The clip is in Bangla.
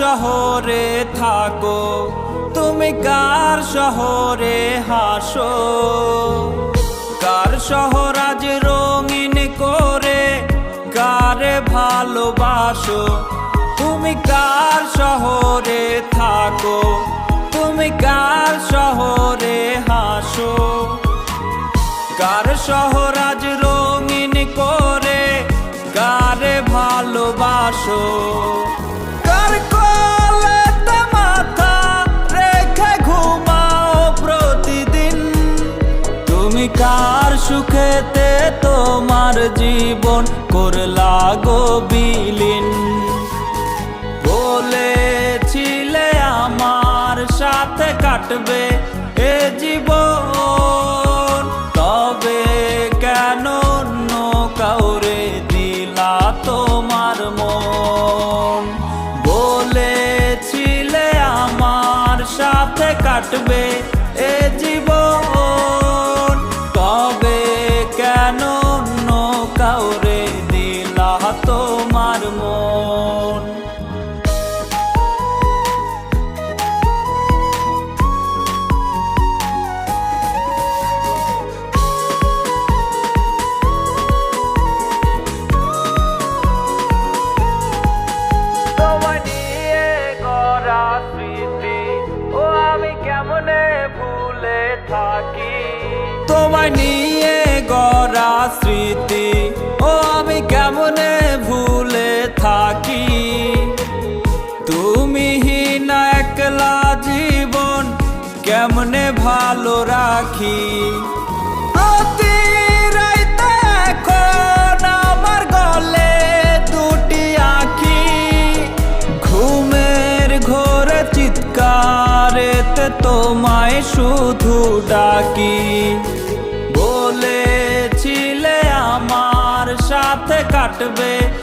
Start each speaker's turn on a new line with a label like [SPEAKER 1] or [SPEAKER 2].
[SPEAKER 1] শহরে থাকো। তুমি কার শহরে হাসো? কার শহর আজ রঙিন করে? কারে ভালোবাসো? তুমি কার শহরে থাকো? তুমি কার শহরে হাসো? কার শহর আজ রঙিন করে? কারে ভালোবাসো? জীবন করলা গো বলেছিলে আমার সাথে কাটবে এ জীবন। তবে কেন কাউরে দিলা তোমার মন? বলেছিলে আমার সাথে কাটবে তোমায় নিয়ে গড়া স্মৃতি, ও আমি কেমনে ভুলে থাকি? তুমি না একলা জীবন কেমনে ভালো রাখি? অতিরাইতে শুধু ডাকি। বলেছিলে আমার সাথে কাটবে।